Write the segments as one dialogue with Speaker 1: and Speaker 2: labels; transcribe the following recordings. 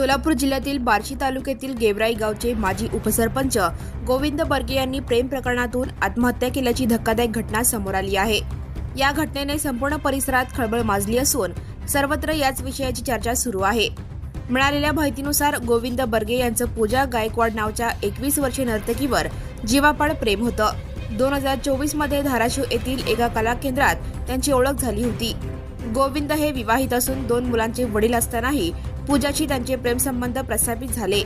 Speaker 1: सोलापूर जिल्ह्यातील बार्शी तालुक्यातील गेवराई गावचे माजी उपसरपंच गोविंद बर्गे यांनी प्रेम प्रकरणातून आत्महत्या केल्याची धक्कादायक घटना समोर आली आहे. या घटनेने संपूर्ण परिसरात खळबळ माजली असून सर्वत्र याच विषयाची चर्चा सुरू आहे. मिळालेल्या माहितीनुसार गोविंद बर्गे यांचं पूजा गायकवाड नावच्या एकवीस वर्षीय नर्तकीवर जीवापाड प्रेम होतं. दोन हजार चोवीसमध्ये धाराशिव येथील एका कला केंद्रात त्यांची ओळख झाली होती. गोविंद हे विवाहित असून दोन मुलांचे वडील असतानाही पूजाशी त्यांचे प्रेमसंबंध प्रस्थापित झाले.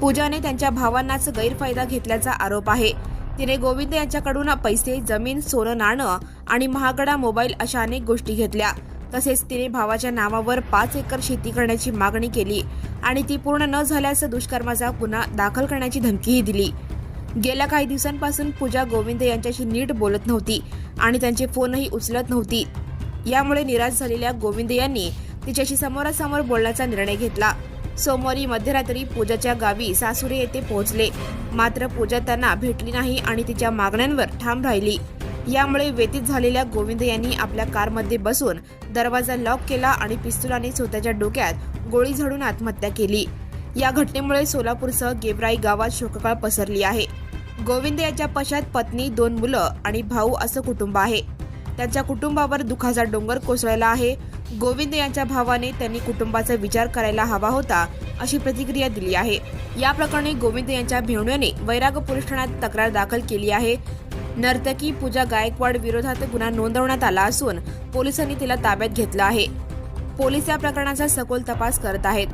Speaker 1: पूजाने त्यांच्या भावांनाच गैरफायदा घेतल्याचा आरोप आहे. तिने गोविंद यांच्याकडून पैसे जमीन सोनं नाणं आणि महागडा मोबाईल अशा अनेक गोष्टी घेतल्या. तसेच तिने भावाच्या नावावर पाच एकर शेती करण्याची मागणी केली आणि ती पूर्ण न झाल्यास दुष्कर्माचा गुन्हा दाखल करण्याची धमकीही दिली. गेल्या काही दिवसांपासून पूजा गोविंद यांच्याशी नीट बोलत नव्हती आणि त्यांचे फोनही उचलत नव्हती. यामुळे निराश झालेल्या गोविंद यांनी तिच्याशी समोरासमोर बोलण्याचा निर्णय घेतला. सोमवारी मध्यरात्री पूजाच्या गावी सासुरे येथे पोहोचले. मात्र पूजा त्यांना भेटली नाही आणि तिच्या मागण्यांवर ठाम राहिली. यामुळे व्यतीत झालेल्या गोविंद यांनी आपल्या कारमध्ये बसून दरवाजा लॉक केला आणि पिस्तुलाने स्वतःच्या डोक्यात गोळी झाडून आत्महत्या केली. या घटनेमुळे सोलापूरसह गेबराई गावात शोककाळ पसरली आहे. गोविंद याच्या पश्चात पत्नी दोन मुलं आणि भाऊ असं कुटुंब आहे. त्यांच्या कुटुंबावर दुखाचा डोंगर कोसळला आहे. गोविंद यांच्या भावाने त्यांनी कुटुंबाचा विचार करायला हवा होता अशी प्रतिक्रिया दिली आहे. या प्रकरणी गोविंद यांच्या भेवण्याने वैराग पोलीस ठाण्यात तक्रार दाखल केली आहे. नर्तकी पूजा गायकवाड विरोधात गुन्हा नोंदवण्यात आला असून पोलिसांनी तिला ताब्यात घेतलं आहे. पोलीस या प्रकरणाचा सखोल तपास करत आहेत.